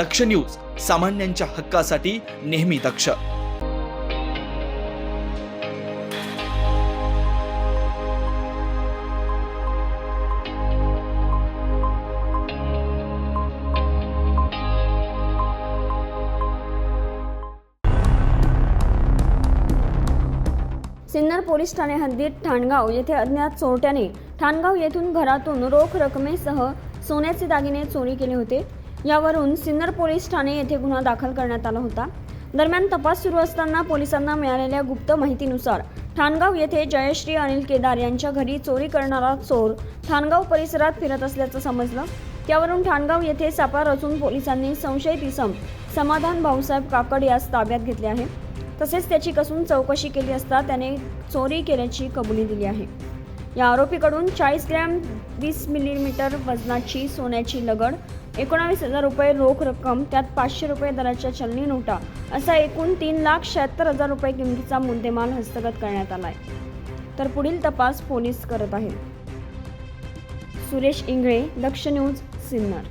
दक्ष news सामान्यांच्या हक्कासाठी नेहमी दक्ष. सिन्नर पोलीस ठाणे हद्दीत ठाणगाव येथे अज्ञात चोरट्याने ठाणगाव येथून घरातून रोख रकमेसह सोन्याचे दागिने चोरी केले होते. यावरून सिन्नर पोलीस ठाणे येथे गुन्हा दाखल करण्यात आला होता. दरम्यान तपास सुरू असताना पोलिसांना मिळालेल्या गुप्त माहितीनुसार ठाणगाव येथे जयश्री अनिल केदार यांच्या घरी चोरी करणारा चोर ठाणगाव परिसरात फिरत असल्याचं समजलं. त्यावरून ठाणगाव येथे सापळा रचून पोलिसांनी संशयित इसम समाधान भाऊसाहेब काकड यास ताब्यात घेतले आहे. तसेच त्याची कसून चौकशी केली असता त्याने चोरी केल्याची कबुली दिली आहे. या आरोपीकडून चाळीस ग्रॅम वीस मिलीमीटर वजनाची सोन्याची लगड एकोणावीस हजार रुपये रोख रक्कम त्यात पाचशे रुपये दराच्या चलनी नोटा असा एकूण तीन लाख शहात्तर हजार रुपये किमतीचा मुद्देमाल हस्तगत करण्यात आलाय. तर पुढील तपास पोलीस करत आहेत. सुरेश इंगळे दक्ष न्यूज सिन्नर.